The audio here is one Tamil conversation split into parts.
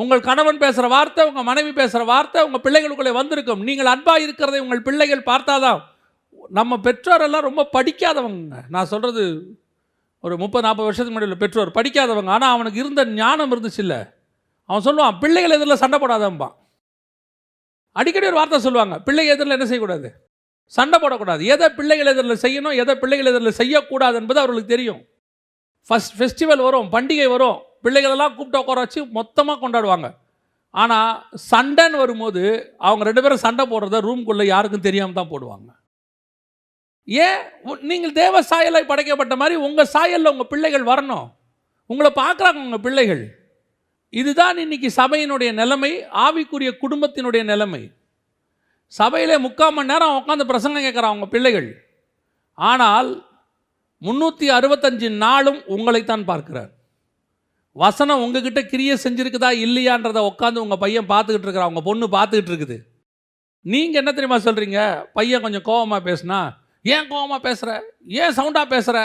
உங்கள் கணவன் பேசுகிற வார்த்தை உங்கள் மனைவி பேசுகிற வார்த்தை உங்கள் பிள்ளைகளுக்குள்ளே வந்திருக்கும். நீங்கள் அன்பாக இருக்கிறதை உங்கள் பிள்ளைகள் பார்த்தாதான். நம்ம பெற்றோரெல்லாம் ரொம்ப படிக்காதவங்க. நான் சொல்கிறது ஒரு முப்பது நாற்பது வருஷத்துக்கு முன்னாடி உள்ள பெற்றோர் படிக்காதவங்க. ஆனால் அவனுக்கு இருந்த ஞானம் இருந்துச்சு இல்லை. அவன் சொல்லுவான் பிள்ளைகள் எதிரில் சண்டை போடாதம்பான். அடிக்கடி ஒரு வார்த்தை சொல்லுவாங்க பிள்ளைகள் எதிரில் என்ன செய்யக்கூடாது? சண்டை போடக்கூடாது. எதை பிள்ளைகள் எதிரில் செய்யணும் எதை பிள்ளைகள் எதிரில் செய்யக்கூடாது என்பது அவர்களுக்கு தெரியும். ஃபஸ்ட் ஃபெஸ்டிவல் வரும் பண்டிகை வரும். பிள்ளைகளெல்லாம் கூப்பிட்டு உட்கார வச்சு மொத்தமாக கொண்டாடுவாங்க. ஆனால் சண்டைன்னு வரும்போது அவங்க ரெண்டு பேரும் சண்டை போடுறத ரூம்குள்ளே யாருக்கும் தெரியாமல் தான் போடுவாங்க. ஏன்? நீங்கள் தேவ சாயலை படைக்கப்பட்ட மாதிரி உங்கள் சாயலில் உங்கள் பிள்ளைகள் வரணும். உங்களை பார்க்குறாங்க உங்கள் பிள்ளைகள். இதுதான் இன்னைக்கு சபையினுடைய நிலைமை ஆவிக்குரிய குடும்பத்தினுடைய நிலைமை. சபையில் முக்கால் மணி நேரம் உட்காந்து பிரசங்கம் கேட்குறான் அவங்க பிள்ளைகள். ஆனால் முந்நூற்றி அறுபத்தஞ்சு நாளும் உங்களைத்தான் பார்க்கிறார். வசனம் உங்ககிட்ட கிரியை செஞ்சுருக்குதா இல்லையான்றதை உட்காந்து உங்கள் பையன் பார்த்துக்கிட்டு இருக்கிறா உங்கள் பொண்ணு பார்த்துக்கிட்டு இருக்குது. நீங்கள் என்ன தெரியுமா சொல்கிறீங்க பையன் கொஞ்சம் கோவமாக பேசுனா ஏன் கோவமாக பேசுகிற ஏன் சவுண்டாக பேசுகிற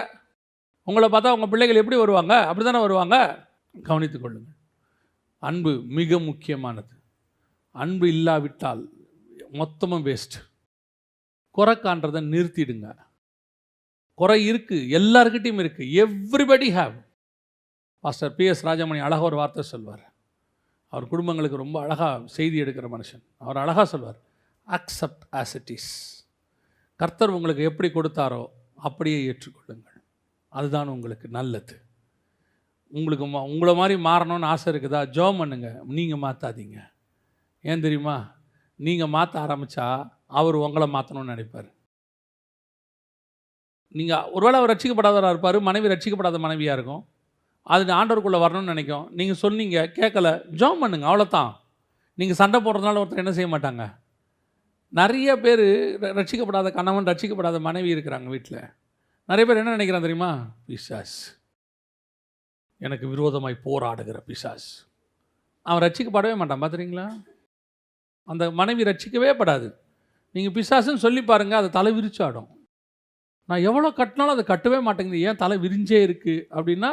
உங்களை பார்த்தா உங்கள் பிள்ளைகள் எப்படி வருவாங்க? அப்படி தானே வருவாங்க? கவனித்து கொள்ளுங்கள். அன்பு மிக முக்கியமானது. அன்பு இல்லாவிட்டால் மொத்தமும் வேஸ்ட் குறை காண்றதை நிறுத்திடுங்க. குறை இருக்குது எல்லாருக்கிட்டையும் இருக்குது everybody have pastor P S Rajamani அழகாக ஒரு வார்த்தை சொல்வார். அவர் குடும்பங்களுக்கு ரொம்ப அழகாக செய்தி எடுக்கிற மனுஷன். அவர் அழகாக சொல்வார் அக்செப்ட் ஆஸ் இட் இஸ் கர்த்தர் உங்களுக்கு எப்படி கொடுத்தாரோ அப்படியே ஏற்றுக்கொள்ளுங்கள். அதுதான் உங்களுக்கு நல்லது. உங்களுக்கு மா- உங்களை மாதிரி மாறணும்னு ஆசை இருக்குதா? ஜோ பண்ணுங்க. நீங்கள் மாற்றாதீங்க ஏன் தெரியுமா? நீங்கள் மாற்ற ஆரம்பித்தா அவர் உங்களை மாற்றணும்னு நினைப்பார். நீங்கள் ஒருவேளை அவர் ரட்சிக்கப்படாதவராக இருப்பார் மனைவி ரட்சிக்கப்படாத மனைவியாக இருக்கும். அது ஆண்டவருக்குள்ளே வரணும்னு நினைக்கும். நீங்கள் சொன்னீங்க கேட்கல. ஜோம் பண்ணுங்க அவ்வளோதான் நீங்கள் சண்டை போடுறதுனால ஒருத்தர் என்ன செய்ய மாட்டாங்க? நிறைய பேர் ரட்சிக்கப்படாத கணவன் ரட்சிக்கப்படாத மனைவி இருக்கிறாங்க வீட்டில் நிறைய பேர் என்ன நினைக்கிறான் தெரியுமா? பிசாஸ் எனக்கு விரோதமாய் போராடுகிற பிசாஸ் அவன் ரட்சிக்கப்படவே மாட்டான் பார்த்துறீங்களா அந்த மனைவி ரட்சிக்கவே படாது. நீங்கள் பிசாசுன்னு சொல்லி பாருங்கள் அதை தலை விரிச்சாடும். நான் எவ்வளோ கட்டினாலும் அதை கட்டவே மாட்டேங்குது. ஏன் தலை விரிஞ்சே இருக்குது அப்படின்னா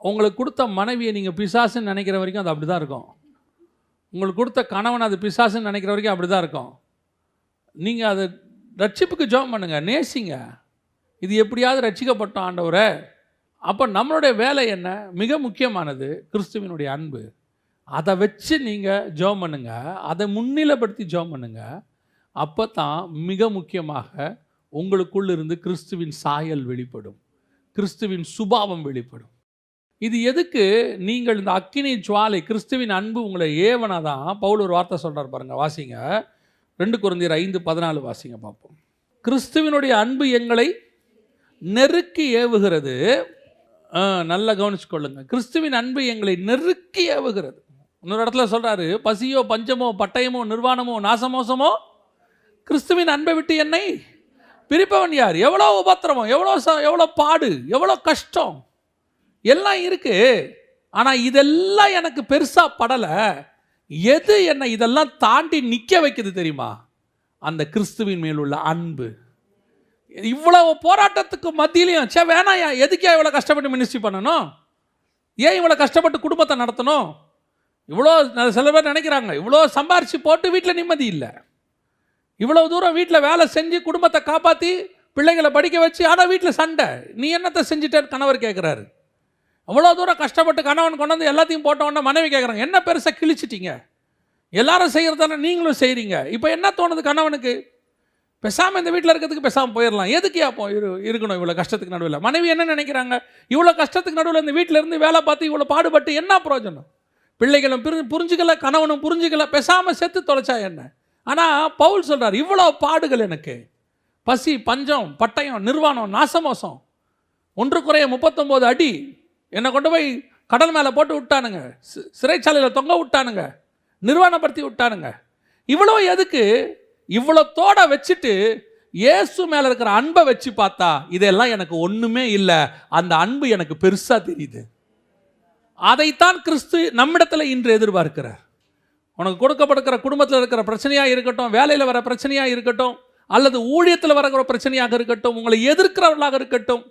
உங்களுக்கு கொடுத்த மனைவியை நீங்கள் பிசாசுன்னு நினைக்கிற வரைக்கும் அது அப்படி தான் இருக்கும். உங்களுக்கு கொடுத்த கணவன் அது பிசாசுன்னு நினைக்கிற வரைக்கும் அப்படி தான் இருக்கும். நீங்கள் அதை ரட்சிப்புக்கு ஜெபம் பண்ணுங்கள் நேசிங்க. இது எப்படியாவது ரட்சிக்கப்பட்டோம் ஆண்டவரை. அப்போ நம்மளுடைய வேலை என்ன? மிக முக்கியமானது கிறிஸ்துவினுடைய அன்பு. அதை வச்சு நீங்கள் ஜெபம் பண்ணுங்கள் அதை முன்னிலைப்படுத்தி ஜெபம் பண்ணுங்கள் அப்போ தான் மிக முக்கியமாக உங்களுக்குள் இருந்து கிறிஸ்துவின் சாயல் வெளிப்படும். கிறிஸ்துவின் சுபாவம் வெளிப்படும். இது எதுக்கு? நீங்கள் இந்த அக்கினி ஜுவாலை கிறிஸ்துவின் அன்பு உங்களை ஏவனாதான் பவுல் ஒரு வார்த்தை சொல்கிறார் பாருங்கள் வாசிங்க. ரெண்டு குருந்தியர் ஐந்து பதினாலு வாசிங்க பார்ப்போம். கிறிஸ்துவினுடைய அன்பு எங்களை நெருக்கி ஏவுகிறது. ஆ, நல்லா கவனிச்சுக்கொள்ளுங்க. கிறிஸ்துவின் அன்பு எங்களை நெருக்கி ஏவுகிறது. இன்னொரு இடத்துல சொல்கிறாரு பசியோ பஞ்சமோ பட்டயமோ நிர்வாணமோ நாசமோசமோ கிறிஸ்துவின் அன்பை விட்டு என்னை பிரிப்பவன் யார்? எவ்வளோ உபத்திரமம் எவ்வளோ எவ்வளோ பாடு எவ்வளோ கஷ்டம் எல்லாம் இருக்கு. ஆனால் இதெல்லாம் எனக்கு பெருசாக படலை. எது என்னை இதெல்லாம் தாண்டி நிற்க வைக்குது தெரியுமா? அந்த கிறிஸ்துவின் மேல் உள்ள அன்பு. இவ்வளவு போராட்டத்துக்கு மத்தியிலையும் சே வேணாயா எதுக்கே இவ்வளோ கஷ்டப்பட்டு மினிஸ்ட்ரி பண்ணணும்? ஏன் இவ்வளோ கஷ்டப்பட்டு குடும்பத்தை நடத்தணும்? இவ்வளோ சில பேர் நினைக்கிறாங்க இவ்வளோ சம்பாரிச்சு போட்டு வீட்டில் நிம்மதி இல்லை. இவ்வளோ தூரம் வீட்டில் வேலை செஞ்சு குடும்பத்தை காப்பாற்றி பிள்ளைகளை படிக்க வச்சு ஆனால் வீட்டில் சண்டை. நீ என்னத்தை செஞ்சுட்டேன்னு கணவர் கேட்குறாரு அவ்வளோ தூரம் கஷ்டப்பட்டு கணவன் கொண்டு வந்து எல்லாத்தையும் போட்டவொடனே மனைவி கேட்குறாங்க என்ன பெருசாக கிழிச்சிட்டிங்க? எல்லாரும் செய்கிறதானே நீங்களும் செய்கிறீங்க இப்போ என்ன தோணுது கணவனுக்கு? பேசாமல் இந்த வீட்டில் இருக்கிறதுக்கு பேசாமல் போயிடலாம் எதுக்கு அப்போ இரு இருக்கணும் இவ்வளோ கஷ்டத்துக்கு நடுவில்? மனைவி என்ன நினைக்கிறாங்க? இவ்வளோ கஷ்டத்துக்கு நடுவில் இந்த வீட்டில் இருந்து வேலை பார்த்து இவ்வளோ பாடுபட்டு என்ன பிரயோஜனம்? பிள்ளைகளும் புரி புரிஞ்சுக்கல கணவனும் புரிஞ்சுக்கல பேசாமல் செத்து தொலைச்சா என்ன? ஆனால் பவுல் சொல்கிறார் இவ்வளோ பாடுகள் எனக்கு. பசி பஞ்சம் பட்டயம் நிர்வாணம் நாசமோசம். ஒன்று குறைய முப்பத்தொம்போது அடி. என்னை கொண்டு போய் கடல் மேலே போட்டு விட்டானுங்க. சிறைச்சாலையில் தொங்க விட்டானுங்க. நிர்வாணப்படுத்தி விட்டானுங்க. இவ்வளோ எதுக்கு? இவ்வளோத்தோட வச்சுட்டு இயேசு மேலே இருக்கிற அன்பை வச்சு பார்த்தா இதெல்லாம் எனக்கு ஒன்றுமே இல்லை. அந்த அன்பு எனக்கு பெருசாக தெரியுது. அதைத்தான் கிறிஸ்து நம்மிடத்தில் இன்று எதிர்பார்க்கிறார். உனக்கு கொடுக்கப்படுகிற குடும்பத்தில் இருக்கிற பிரச்சனையாக இருக்கட்டும் வேலையில் வர பிரச்சனையாக இருக்கட்டும் அல்லது ஊழியத்தில் வரக்கிற பிரச்சனையாக இருக்கட்டும் உங்களை எதிர்க்கிறவர்களாக இருக்கட்டும்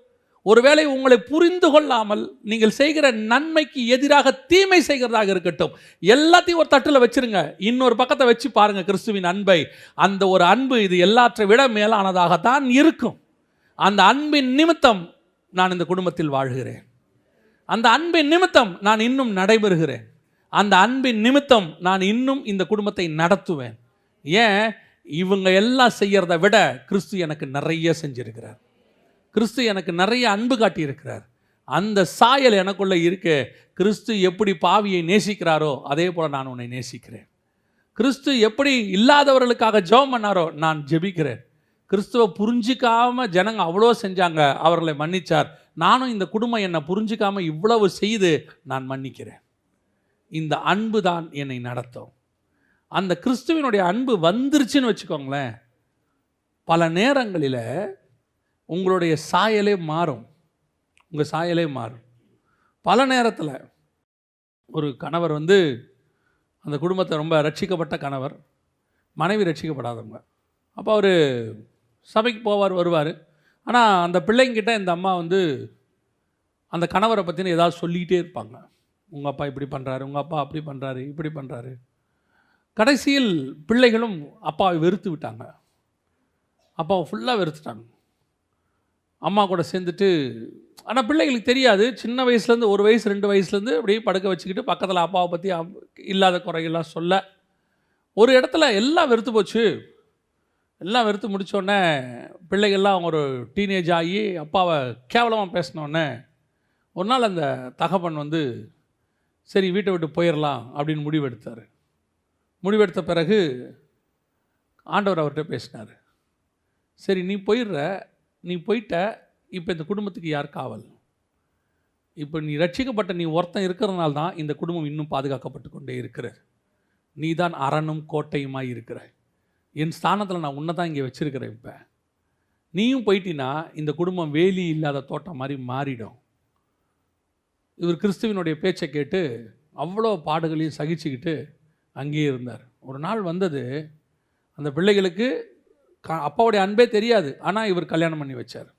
ஒருவேளை உங்களை புரிந்து கொள்ளாமல் நீங்கள் செய்கிற நன்மைக்கு எதிராக தீமை செய்கிறதாக இருக்கட்டும். எல்லாத்தையும் ஒரு தட்டில் வச்சிருங்க. இன்னொரு பக்கத்தை வச்சு பாருங்கள் கிறிஸ்துவின் அன்பை. அந்த ஒரு அன்பு இது எல்லாற்றை விட மேலானதாகத்தான் இருக்கும். அந்த அன்பின் நிமித்தம் நான் இந்த குடும்பத்தில் வாழ்கிறேன். அந்த அன்பின் நிமித்தம் நான் இன்னும் நடைபெறுகிறேன். அந்த அன்பின் நிமித்தம் நான் இன்னும் இந்த குடும்பத்தை நடத்துவேன். ஏன்? இவங்க எல்லாம் செய்கிறத விட கிறிஸ்து எனக்கு நிறைய செஞ்சிருக்கிறார். கிறிஸ்து எனக்கு நிறைய அன்பு காட்டியிருக்கிறார். அந்த சாயல் எனக்குள்ளே இருக்கு கிறிஸ்து எப்படி பாவியை நேசிக்கிறாரோ அதே போல் நான் உன்னை நேசிக்கிறேன். கிறிஸ்து எப்படி இல்லாதவர்களுக்காக ஜெபம் பண்ணாரோ நான் ஜெபிக்கிறேன். கிறிஸ்துவை புரிஞ்சிக்காமல் ஜனங்க அவ்வளோ செஞ்சாங்க அவர்களை மன்னிச்சார். நானும் இந்த குடும்பம் என்னை புரிஞ்சிக்காமல் இவ்வளவு செய்து நான் மன்னிக்கிறேன். இந்த அன்பு தான் என்னை நடத்தும். அந்த கிறிஸ்துவினுடைய அன்பு வந்துருச்சுன்னு வச்சுக்கோங்களேன். பல நேரங்களில் உங்களுடைய சாயலே மாறும். உங்கள் சாயலே மாறும். பல நேரத்தில் ஒரு கணவர் வந்து அந்த குடும்பத்தை ரொம்ப ரட்சிக்கப்பட்ட கணவர். மனைவி ரட்சிக்கப்படாதவங்க. அப்போ அவர் சபைக்கு போவார் வருவார். ஆனால் அந்த பிள்ளைங்கிட்ட இந்த அம்மா வந்து அந்த கணவரை பற்றின ஏதாவது சொல்லிக்கிட்டே இருப்பாங்க. உங்கள் அப்பா இப்படி பண்ணுறாரு உங்கள் அப்பா அப்படி பண்ணுறாரு இப்படி பண்ணுறாரு கடைசியில் பிள்ளைகளும் அப்பாவை வெறுத்து விட்டாங்க. அப்பாவை ஃபுல்லாக வெறுத்துட்டாங்க. அம்மா கூட சேர்ந்துட்டு ஆனால் பிள்ளைகளுக்கு தெரியாது. சின்ன வயசுலேருந்து ஒரு வயசு ரெண்டு வயசுலேருந்து அப்படியே படுக்க வச்சுக்கிட்டு பக்கத்தில் அப்பாவை பற்றி இல்லாத குறைகள்லாம் சொல்ல. ஒரு இடத்துல எல்லாம் வெறுத்து போச்சு. எல்லாம் வெறுத்து முடித்தோடனே பிள்ளைகள்லாம் அவங்க ஒரு டீனேஜ் ஆகி அப்பாவை கேவலமாக பேசினோடனே ஒரு நாள் அந்த தகப்பன் வந்து சரி வீட்டை விட்டு போயிடலாம் அப்படின்னு முடிவெடுத்தார். முடிவெடுத்த பிறகு ஆண்டவர் அவர்கிட்ட பேசினார். சரி நீ போயிடுற நீ போயிட்ட இப்போ இந்த குடும்பத்துக்கு யார் காவல்? இப்போ நீ ரட்சிக்கப்பட்ட நீ ஒருத்தன் இருக்கிறதுனால தான் இந்த குடும்பம் இன்னும் பாதுகாக்கப்பட்டு கொண்டே இருக்கிறார் நீ தான் அரணும் கோட்டையுமாய் இருக்கிற. என் ஸ்தானத்தில் நான் உன்னை தான் இங்கே வச்சுருக்கிறேன் இப்போ. நீயும் போயிட்டினா இந்த குடும்பம் வேலி இல்லாத தோட்டம் மாதிரி மாறிடும். இவர் கிறிஸ்துவினுடைய பேச்சை கேட்டு அவ்வளோ பாடுகளையும் சகிச்சுக்கிட்டு அங்கேயே இருந்தார். ஒரு நாள் வந்தது அந்த பிள்ளைகளுக்கு அப்பாவுடைய அன்பே தெரியாது. ஆனால் இவர் கல்யாணம் பண்ணி வச்சார்.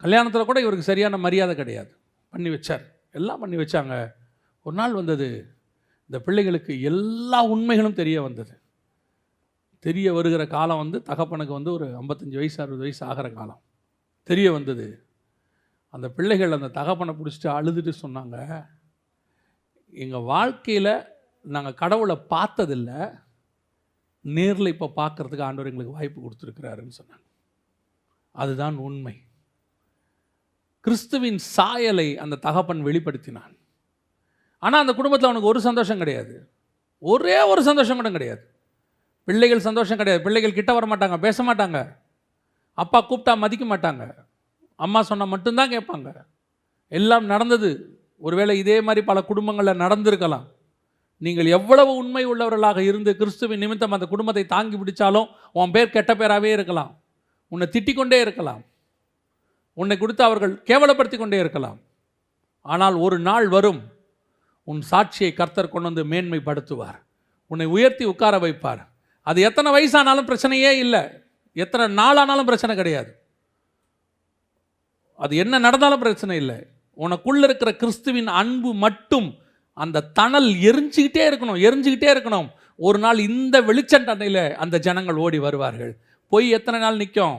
கல்யாணத்தில் கூட இவருக்கு சரியான மரியாதை கிடையாது. பண்ணி வச்சார். எல்லாம் பண்ணி வச்சாங்க. ஒரு நாள் வந்தது. இந்த பிள்ளைகளுக்கு எல்லா உண்மைகளும் தெரிய வந்தது. தெரிய வருகிற காலம் வந்து தகப்பனுக்கு வந்து ஒரு ஐம்பத்தஞ்சு வயசு அறுபது வயசு ஆகிற காலம். தெரிய வந்தது. அந்த பிள்ளைகள் அந்த தகப்பனை பிடிச்சிட்டு அழுதுட்டு சொன்னாங்க. எங்கள் வாழ்க்கையில் நாங்கள் கடவுளை பார்த்ததில்ல. நேரில் இப்போ பார்க்கறதுக்கு ஆண்டவர் எங்களுக்கு வாய்ப்பு கொடுத்துருக்கிறாருன்னு சொன்னாங்க. அதுதான் உண்மை. கிறிஸ்துவின் சாயலை அந்த தகப்பன் வெளிப்படுத்தினான். ஆனால் அந்த குடும்பத்தில் அவனுக்கு ஒரு சந்தோஷம் கிடையாது. ஒரே ஒரு சந்தோஷம் கூட கிடையாது. பிள்ளைகள் சந்தோஷம் கிடையாது. பிள்ளைகள் கிட்ட வர மாட்டாங்க பேச மாட்டாங்க அப்பா கூப்பிட்டா மதிக்க மாட்டாங்க. அம்மா சொன்னால் மட்டும்தான் கேட்பாங்க. எல்லாம் நடந்தது. ஒருவேளை இதே மாதிரி பல குடும்பங்களில் நடந்திருக்கலாம். நீங்கள் எவ்வளவு உண்மை உள்ளவர்களாக இருந்து கிறிஸ்துவின் நிமித்தம் அந்த குடும்பத்தை தாங்கி பிடிச்சாலும் உன் பேர் கெட்ட பேராகவே இருக்கலாம். உன்னை திட்டிக் கொண்டே இருக்கலாம். உன்னை கொடுத்து அவர்கள் கேவலப்படுத்தி கொண்டே இருக்கலாம். ஆனால் ஒரு நாள் வரும் உன் சாட்சியை கர்த்தர் கொண்டு வந்து மேன்மைப்படுத்துவார். உன்னை உயர்த்தி உட்கார வைப்பார். அது எத்தனை வயசானாலும் பிரச்சனையே இல்லை. எத்தனை நாளானாலும் பிரச்சனை கிடையாது. அது என்ன நடந்தாலும் பிரச்சனை இல்லை. உனக்குள்ளே இருக்கிற கிறிஸ்துவின் அன்பு மட்டும் அந்த தணல் எரிஞ்சுக்கிட்டே இருக்கணும் எரிஞ்சுக்கிட்டே இருக்கணும். ஒரு நாள் இந்த வெளிச்சண்டனையில் அந்த ஜனங்கள் ஓடி வருவார்கள். போய் எத்தனை நாள் நிற்கும்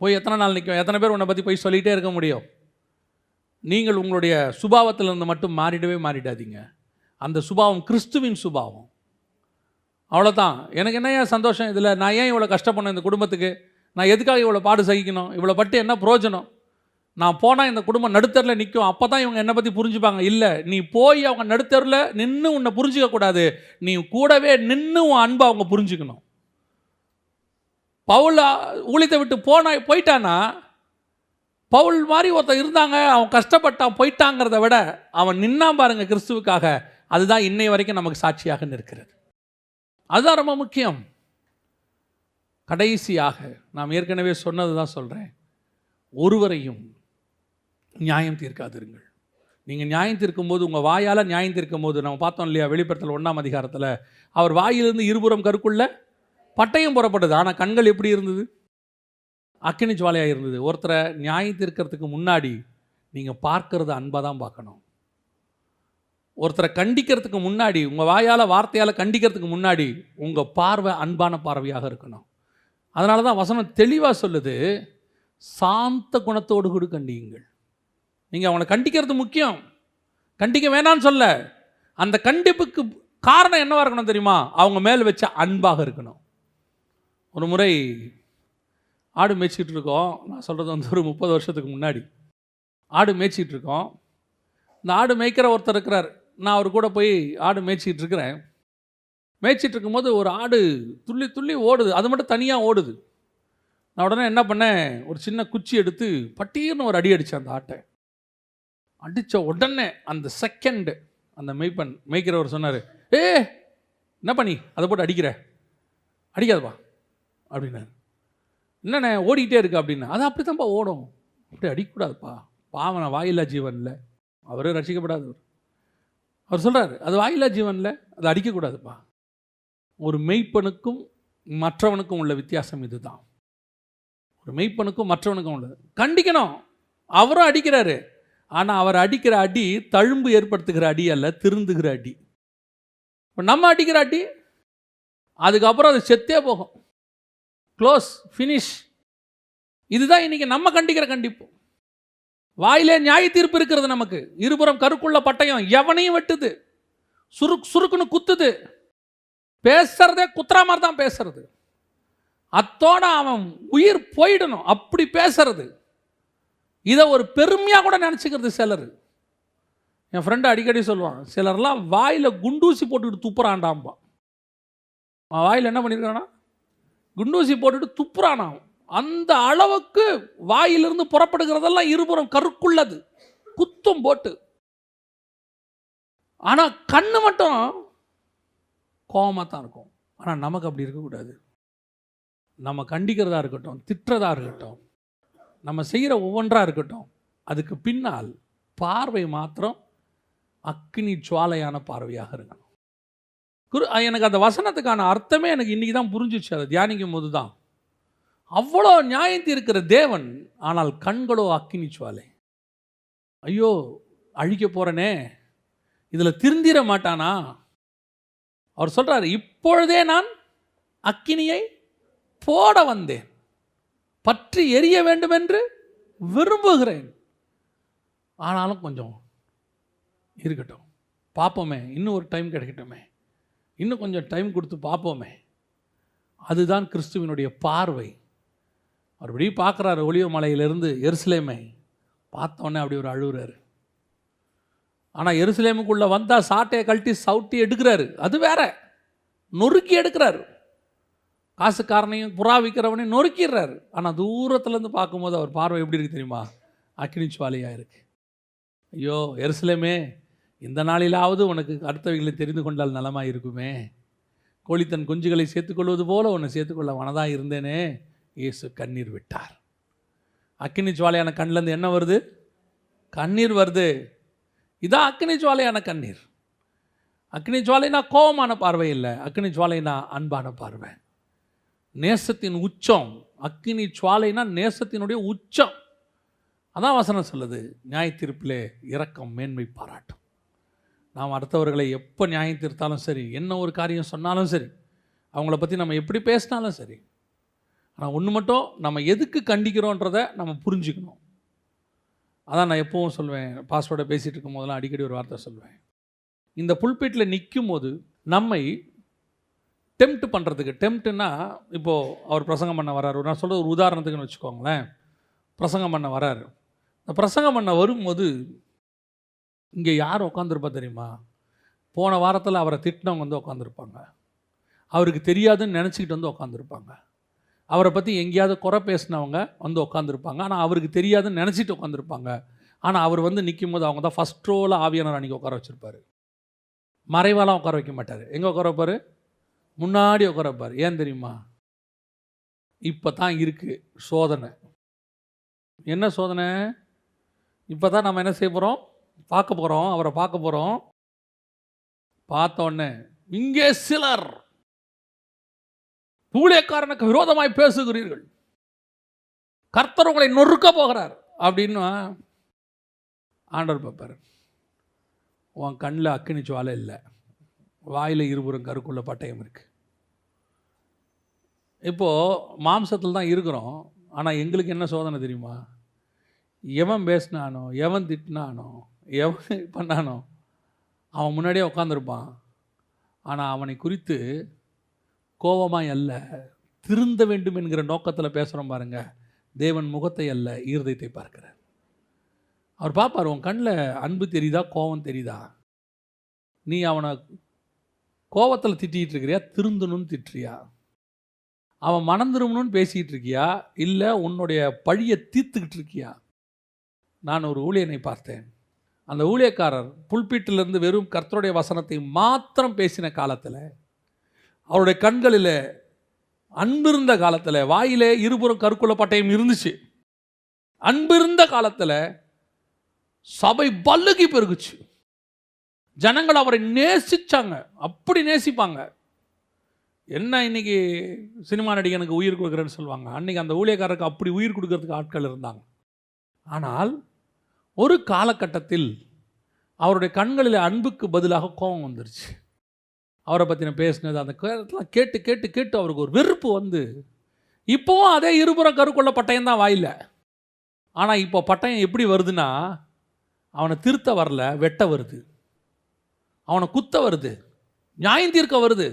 போய் எத்தனை நாள் நிற்கும் எத்தனை பேர் உன்னை பற்றி போய் சொல்லிகிட்டே இருக்க முடியும்? நீங்கள் உங்களுடைய சுபாவத்திலிருந்து மட்டும் மாறிடவே மாறிடாதீங்க. அந்த சுபாவம் கிறிஸ்துவின் சுபாவம். அவ்வளோதான் எனக்கு என்ன ஏன் சந்தோஷம்? இதில் நான் ஏன் இவ்வளோ கஷ்டப்படணும் இந்த குடும்பத்துக்கு? நான் எதுக்காக இவ்வளோ பாடு சகிக்கணும்? இவ்வளோ பட்டு என்ன பிரயோஜனம்? நான் போனால் இந்த குடும்பம் நடுத்தரில் நிற்கும் அப்போ தான் இவங்க என்னை பற்றி புரிஞ்சுப்பாங்க. இல்லை நீ போய் அவங்க நடுத்தரில் நின்று உன்னை புரிஞ்சிக்கக்கூடாது நீ கூடவே நின்று உன் அன்பை அவங்க புரிஞ்சுக்கணும். பவுல் ஊழியத்தை விட்டு போனா போயிட்டானா பவுல் மாதிரி ஒருத்தன் இருந்தாங்க அவன் கஷ்டப்பட்டான் போயிட்டாங்கிறத விட அவன் நின்னான் பாருங்க கிறிஸ்துவுக்காக. அதுதான் இன்னை வரைக்கும் நமக்கு சாட்சியாக நிற்கிறது. அதுதான் ரொம்ப முக்கியம். கடைசியாக நாம் ஏற்கனவே சொன்னது தான் சொல்கிறேன் ஒருவரையும் நியாயம் தீர்க்காதிருங்கள். நீங்கள் நியாயம் தீர்க்கும்போது உங்கள் வாயால் நியாயம் தீர்க்கும் போது நம்ம பார்த்தோம் இல்லையா வெளிப்படத்தில் ஒன்றாம் அதிகாரத்தில் அவர் வாயிலிருந்து இருபுறம் கருக்குள்ள பட்டயம் புறப்பட்டது. ஆனால் கண்கள் எப்படி இருந்தது? அக்கினி ஜுவாலையாக இருந்தது. ஒருத்தரை நியாயம் தீர்க்கிறதுக்கு முன்னாடி நீங்கள் பார்க்கறது அன்பாக தான் பார்க்கணும். ஒருத்தரை கண்டிக்கிறதுக்கு முன்னாடி உங்கள் வாயால் வார்த்தையால் கண்டிக்கிறதுக்கு முன்னாடி உங்கள் பார்வை அன்பான பார்வையாக இருக்கணும். அதனால தான் வசனம் தெளிவாக சொல்லுது சாந்த குணத்தோடு கூட கண்டியுங்கள். நீங்கள் அவனை கண்டிக்கிறது முக்கியம். கண்டிக்க வேணான்னு சொல்ல. அந்த கண்டிப்புக்கு காரணம் என்னவாக இருக்கணும் தெரியுமா? அவங்க மேலே வச்ச அன்பாக இருக்கணும். ஒரு முறை ஆடு மேய்ச்சிக்கிட்டு இருக்கோம். நான் சொல்கிறது வந்து ஒரு முப்பது வருஷத்துக்கு முன்னாடி. ஆடு மேய்ச்சிக்கிட்டு இருக்கோம். இந்த ஆடு மேய்க்கிற ஒருத்தர் இருக்கிறார். நான் அவர் கூட போய் ஆடு மேய்ச்சிக்கிட்டு இருக்கிறேன். மேய்ச்சிட்டு இருக்கும்போது ஒரு ஆடு துள்ளி துள்ளி ஓடுது. அது மட்டும் தனியாக ஓடுது. நான் உடனே என்ன பண்ணேன்? ஒரு சின்ன குச்சி எடுத்து பட்டீர்னு ஒரு அடி அடித்தேன் அந்த ஆட்டை. அடித்த உடனே அந்த செகண்டு அந்த மெய்ப்பன் மேய்க்கிறவர் சொன்னார் ஏ என்ன பண்ணி? அதை போட்டு அடிக்கிற? அடிக்காதப்பா. அப்படின்னாரு. என்னண்ணே ஓடிக்கிட்டே இருக்கு. அப்படின்னு அது அப்படி தான்ப்பா ஓடும். அப்படி அடிக்கக்கூடாதுப்பா பாவனை வாயில்லா ஜீவனில். அவரே ரசிக்கப்படாதவர். அவர் சொல்கிறார் அது வாயில்லா ஜீவனில் அது அடிக்கக்கூடாதுப்பா. ஒரு மெய்ப்பனுக்கும் மற்றவனுக்கும் உள்ள வித்தியாசம் இதுதான். ஒரு மெய்ப்பனுக்கும் மற்றவனுக்கும் உள்ளது. கண்டிக்கணும். அவரும் அடிக்கிறாரு. ஆனால் அவர் அடிக்கிற அடி தழும்பு ஏற்படுத்துகிற அடி அல்ல திருந்துகிற அடி. இப்போ நம்ம அடிக்கிற அடி அதுக்கப்புறம் அது செத்தே போகும். க்ளோஸ் ஃபினிஷ் இதுதான் இன்னைக்கு நம்ம கண்டிக்கிற கண்டிப்பு. வாயிலே நியாய தீர்ப்பு இருக்கிறது நமக்கு. இருபுறம் கருக்குள்ள பட்டயம் எவனையும் வெட்டுது. சுருக்கு சுருக்குன்னு குத்துது. பேசுறதே குத்துற மாதிரி தான் பேசுறது. அத்தோட அவன் உயிர் போயிடணும். அப்படி பேசுறது. இதை ஒரு பெருமையாக கூட நினச்சிக்கிறது சிலர். என் ஃப்ரெண்டு அடிக்கடி சொல்லுவான் சிலர்லாம் வாயில் குண்டூசி போட்டுக்கிட்டு துப்புறான்டாம்பா. அவன் வாயில் என்ன பண்ணியிருக்கானா குண்டூசி போட்டுட்டு துப்புறானாம். அந்த அளவுக்கு வாயிலிருந்து புறப்படுகிறதெல்லாம் இருபுறம் கருக்குள்ளது. குத்தும் போட்டு. ஆனால் கண்ணு மட்டும் கோவமாக தான் இருக்கும். ஆனால் நமக்கு அப்படி இருக்கக்கூடாது. நம்ம கண்டிக்கிறதா இருக்கட்டும் திட்டுறதா இருக்கட்டும் நம்ம செய்கிற ஒவ்வொன்றாக இருக்கட்டும் அதுக்கு பின்னால் பார்வை மாத்திரம் அக்னி ஜுவாலையான பார்வையாக இருக்கணும். குரு எனக்கு அந்த வசனத்துக்கான அர்த்தமே எனக்கு இன்றைக்கி தான் புரிஞ்சிச்சு. அதை தியானிக்கும் போது தான் அவ்வளோ நியாயத்தி இருக்கிற தேவன் ஆனால் கண்களோ அக்கினி ஜுவாலை. ஐயோ அழிக்க போகிறனே இதில் திருந்திட மாட்டானா? அவர் சொல்கிறார் இப்பொழுதே நான் அக்கினியை போட வந்தேன். பற்றி எரிய வேண்டும் என்று விரும்புகிறேன். ஆனாலும் கொஞ்சம் இருக்கட்டும். பார்ப்போமே இன்னும் ஒரு டைம் கிடைக்கட்டுமே. இன்னும் கொஞ்சம் டைம் கொடுத்து பார்ப்போமே. அதுதான் கிறிஸ்துவினுடைய பார்வை. மறுபடியும் பார்க்குறாரு ஒளிவ மலையிலிருந்து எருசலேமை. பார்த்தோன்னே அப்படி ஒரு அழுகுறாரு. ஆனால் எருசலேமுக்குள்ளே வந்தால் சாட்டையை கழட்டி சவுட்டி எடுக்கிறாரு. அது வேற. நொறுக்கி எடுக்கிறாரு. காசுக்காரனையும் புறா விற்கிறவனையும் நொறுக்கிடுறாரு. ஆனால் தூரத்துலேருந்து பார்க்கும்போது அவர் பார்வை எப்படி இருக்கு தெரியுமா? அக்னி சுவாலியாக இருக்கு ஐயோ எருசலேமே இந்த நாளிலாவது உனக்கு அடுத்தவைகளை தெரிந்து கொண்டால் நலமாக இருக்குமே. கோழி தன் குஞ்சுகளை சேர்த்துக்கொள்வது போல உன்னை சேர்த்துக்கொள்ள மனதாக இருந்தேனே. இயேசு கண்ணீர் விட்டார். அக்கினி ஜுவாலையான கண்ணிலேருந்து என்ன வருது? கண்ணீர் வருது. இதான் அக்னி ஜுவாலையான கண்ணீர். அக்னி ஜுவாலைனா கோபமான பார்வை இல்லை. அக்னி ஜுவாலைனா அன்பான பார்வை. நேசத்தின் உச்சம் அக்கினி சுவாலைனா நேசத்தினுடைய உச்சம். அதான் வசனம் சொல்லுது நியாய தீர்ப்பிலே இரக்கம் மேன்மை பாராட்டும். நாம் அடுத்தவர்களை எப்போ நியாயம் தீர்த்தாலும் சரி என்ன ஒரு காரியம் சொன்னாலும் சரி அவங்கள பற்றி நம்ம எப்படி பேசினாலும் சரி ஆனால் ஒன்று மட்டும் நம்ம எதுக்கு கண்டிக்கிறோன்றதை நம்ம புரிஞ்சுக்கணும். அதான் நான் எப்பவும் சொல்வேன் பாஸ்வேர்டை பேசிகிட்டு இருக்கும் போதெல்லாம் அடிக்கடி ஒரு வார்த்தை சொல்வேன். இந்த புல்பீட்டில் நிற்கும் போது நம்மை டெம்ட் பண்ணுறதுக்கு டெம்ப்ட்னா இப்போது அவர் பிரசங்கம் பண்ண வராரு. நான் சொல்கிற ஒரு உதாரணத்துக்குன்னு வச்சுக்கோங்களேன். பிரசங்கம் பண்ண வராரு. இந்த பிரசங்கம் பண்ண வரும்போது இங்கே யார் உட்காந்துருப்பா தெரியுமா? போன வாரத்தில் அவரை திட்டினவங்க வந்து உட்காந்துருப்பாங்க அவருக்கு தெரியாதுன்னு நினச்சிக்கிட்டு வந்து உட்காந்துருப்பாங்க அவரை பற்றி எங்கேயாவது குறை பேசினவங்க வந்து உட்காந்துருப்பாங்க ஆனால் அவருக்கு தெரியாதுன்னு நினச்சிட்டு உட்காந்துருப்பாங்க ஆனால் அவர் வந்து நிற்கும் போது அவங்க தான் ஃபஸ்ட் ரோவில் ஆவியானவர் அன்றைக்கி உட்கார வச்சுருப்பார். மறைவாலாம் உட்கார வைக்க மாட்டார். எங்கே உட்கார வைப்பார்? முன்னாடி உட்காரப்பார் ஏன் தெரியுமா? இப்போ தான் இருக்குது சோதனை. என்ன சோதனை? இப்போ தான் நம்ம என்ன செய்ய போகிறோம் பார்க்க போகிறோம் அவரை பார்க்க போகிறோம் பார்த்தோன்னே இங்கே சிலர் ஊழியக்காரனுக்கு விரோதமாய் பேசுகிறீர்கள். கர்த்தர் உங்களை நொறுக்க போகிறார். அப்படின்னு ஆண்டவர் பார்ப்பார். உன் கண்ணில் அக்கினி ஜுவாலை இல்லை. வாயில் இருபுறம் கருக்குள்ள பட்டயம் இருக்குது இப்போது மாம்சத்தில் தான் இருக்கிறோம். ஆனால் எங்களுக்கு என்ன சோதனை தெரியுமா? எவன் பேசினானோ எவன் திட்டினானோ எவன் பண்ணானோ அவன் முன்னாடியே உட்காந்துருப்பான் ஆனால் அவனை குறித்து கோபமாக அல்ல திருந்த வேண்டும் என்கிற நோக்கத்தில் பேசுகிறோம் பாருங்க. தேவன் முகத்தை அல்ல ஈரதயத்தை பார்க்கிறார். அவர் பார்ப்பார் உன் கண்ணில் அன்பு தெரியுதா கோபம் தெரியுதா? நீ அவனை கோவத்தில் திட்டிகிட்டு இருக்கிறியா? திருந்தணும்னு திட்டுறியா? அவன் மனம் திரும்பணும்னு பேசிக்கிட்டு இருக்கியா? இல்லை உன்னுடைய பழியை தீர்த்துக்கிட்டு இருக்கியா? நான் ஒரு ஊழியனை பார்த்தேன். அந்த ஊழியக்காரர் புல்பீட்டிலிருந்து வெறும் கர்த்தருடைய வசனத்தை மாத்திரம் பேசின காலத்தில் அவருடைய கண்களில் அன்பிருந்த காலத்தில் வாயிலே இருபுறம் கருக்குள்ள பட்டயம் இருந்துச்சு. அன்பிருந்த காலத்தில் சபை பல்லுகி பெருகுச்சு. ஜனங்கள் அவரை நேசிச்சாங்க. அப்படி நேசிப்பாங்க. என்ன இன்னைக்கு சினிமா நடிகனுக்கு உயிர் கொடுக்குறேன்னு சொல்லுவாங்க. அன்றைக்கி அந்த ஊழியக்காரருக்கு அப்படி உயிர் கொடுக்கறதுக்கு ஆட்கள் இருந்தாங்க. ஆனால் ஒரு காலகட்டத்தில் அவருடைய கண்களில் அன்புக்கு பதிலாக கோபம் வந்துருச்சு. அவரை பற்றின பேசினது அந்த கேரளத்தெலாம் கேட்டு கேட்டு கேட்டு அவருக்கு ஒரு வெறுப்பு வந்து இப்போவும் அதே இருபுறம் கருக்குள்ள பட்டயம் தான் வாயில்ல. ஆனால் இப்போ பட்டயம் எப்படி வருதுன்னா அவனை திருத்த வரல வெட்ட வருது. அவனை குத்த வருது. நியாயந்தீர்க்க வருது.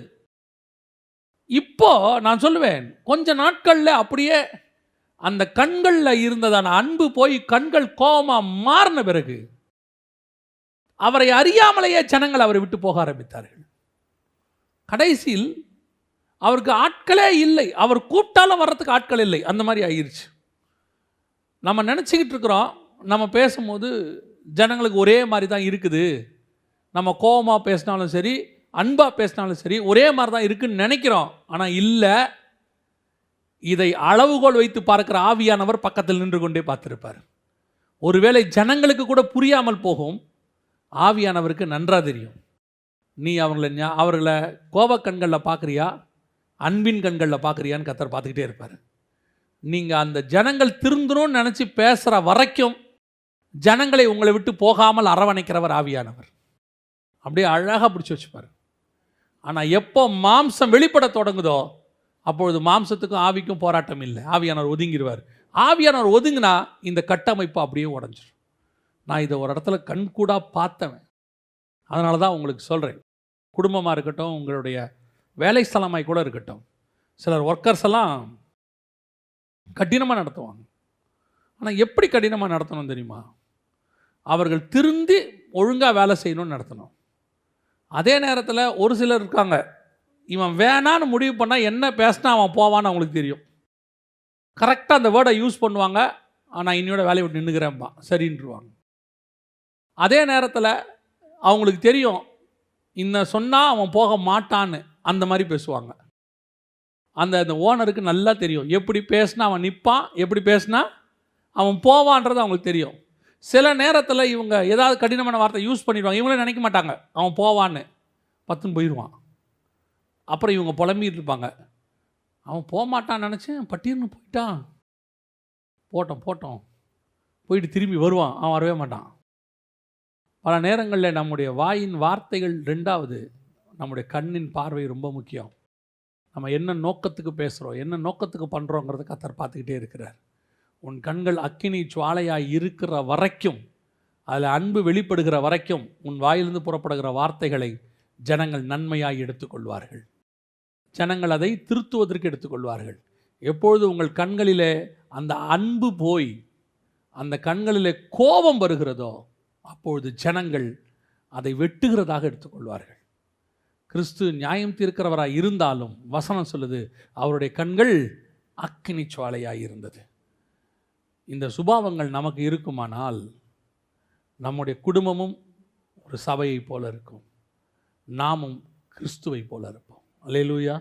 இப்போ நான் சொல்லுவேன் கொஞ்ச நாட்களில் அப்படியே அந்த கண்களில் இருந்ததான அன்பு போய் கண்கள் கோபமாக மாறின பிறகு அவரை அறியாமலேயே ஜனங்கள் அவரை விட்டு போக ஆரம்பித்தார்கள். கடைசியில் அவருக்கு ஆட்களே இல்லை. அவர் கூப்பிட்டாலும் வர்றதுக்கு ஆட்கள் இல்லை. அந்த மாதிரி ஆயிடுச்சு நம்ம நினச்சிக்கிட்டு இருக்கிறோம் நம்ம பேசும்போது ஜனங்களுக்கு ஒரே மாதிரி தான் இருக்குது. நம்ம கோபமாக பேசினாலும் சரி அன்பாக பேசினாலும் சரி ஒரே மாதிரி தான் இருக்குன்னு நினைக்கிறோம். ஆனால் இல்லை இதை அளவுகோல் வைத்து பார்க்கிற ஆவியானவர் பக்கத்தில் நின்று கொண்டே பார்த்துருப்பார். ஒருவேளை ஜனங்களுக்கு கூட புரியாமல் போகும் ஆவியானவருக்கு நன்றாக தெரியும். நீ அவங்கள ஞா- அவர்களை கோபக் கண்களில் பார்க்குறியா அன்பின் கண்களில் பார்க்குறியான்னு கத்தர் பார்த்துக்கிட்டே இருப்பார். நீங்கள் அந்த ஜனங்கள் திருந்தணும்னு நினச்சி பேசுகிற வரைக்கும் ஜனங்களை உங்களை விட்டு போகாமல் அரவணைக்கிறவர் ஆவியானவர். அப்படியே அழகாக பிடிச்சி வச்சுப்பார் ஆனால் எப்போ மாம்சம் வெளிப்பட தொடங்குதோ அப்பொழுது மாம்சத்துக்கும் ஆவிக்கும் போராட்டம் இல்லை. ஆவியானவர் ஒதுங்கிடுவார் ஆவியானவர் ஒதுங்கினா இந்த கட்டமைப்பு அப்படியே உடஞ்சிடும் நான் இதை ஒரு இடத்துல கண்கூடாக பார்த்தவன். அதனால தான் உங்களுக்கு சொல்கிறேன் குடும்பமாக இருக்கட்டும் உங்களுடைய வேலை ஸ்தலமாய் கூட இருக்கட்டும். சிலர் ஒர்க்கர்ஸ் எல்லாம் கடினமாக நடத்துவாங்க. ஆனால் எப்படி கடினமாக நடத்தணும் தெரியுமா? அவர்கள் திருந்தி ஒழுங்காக வேலை செய்யணும்னு நடத்தணும். அதே நேரத்தில் ஒரு சிலர் இருக்காங்க. இவன் வேணான்னு முடிவு பண்ணால் என்ன பேசினா அவன் போவான்னு அவங்களுக்கு தெரியும். கரெக்டாக அந்த வேர்டை யூஸ் பண்ணுவாங்க. ஆனால் இன்னையோட வேலையை விட்டு நின்றுக்கிறேன்ப்பா சரின்ருவாங்க அதே நேரத்தில் அவங்களுக்கு தெரியும் இந்த சொன்னால் அவன் போக மாட்டான்னு. அந்த மாதிரி பேசுவாங்க. அந்த அந்த ஓனருக்கு நல்லா தெரியும். எப்படி பேசினா அவன் நிற்பான் எப்படி பேசினா அவன் போவான்றது அவங்களுக்கு தெரியும். சில நேரத்தில் இவங்க ஏதாவது கடினமான வார்த்தை யூஸ் பண்ணிடுவாங்க. இவங்களே நினைக்க மாட்டாங்க. அவன் போவான்னு. பத்துன்னு போயிடுவான் அப்புறம் இவங்க புலம்பிட்டு இருப்பாங்க. அவன் போக மாட்டான்னு நினச்சேன் பட்டீர்னு போயிட்டான். போட்டோம் போட்டோம். போயிட்டு திரும்பி வருவான். அவன் வரவே மாட்டான். பல நேரங்களில் நம்முடைய வாயின் வார்த்தைகள் ரெண்டாவது. நம்முடைய கண்ணின் பார்வை ரொம்ப முக்கியம். நம்ம என்ன நோக்கத்துக்கு பேசுகிறோம் என்ன நோக்கத்துக்கு பண்ணுறோங்கிறத கத்தர் பார்த்துக்கிட்டே இருக்கிறார். உன் கண்கள் அக்கினி சுவாலையாய் இருக்கிற வரைக்கும் அதில் அன்பு வெளிப்படுகிற வரைக்கும் உன் வாயிலிருந்து புறப்படுகிற வார்த்தைகளை ஜனங்கள் நன்மையாய் எடுத்துக்கொள்வார்கள். ஜனங்கள் அதை திருத்துவதற்கு எடுத்துக்கொள்வார்கள். எப்பொழுது உங்கள் கண்களிலே அந்த அன்பு போய் அந்த கண்களிலே கோபம் வருகிறதோ அப்பொழுது ஜனங்கள் அதை வெட்டுகிறதாக எடுத்துக்கொள்வார்கள். கிறிஸ்து நியாயம் தீர்க்கிறவராக இருந்தாலும் வசனம் சொல்லுது அவருடைய கண்கள் அக்கினி சுவாலையாக இருந்தது. இந்த சுபாவங்கள் நமக்கு இருக்குமானால் நம்முடைய குடும்பமும் ஒரு சபையைப் போல இருக்கும். நாமும் கிறிஸ்துவை போல இருப்போம். அல்லேலூயா.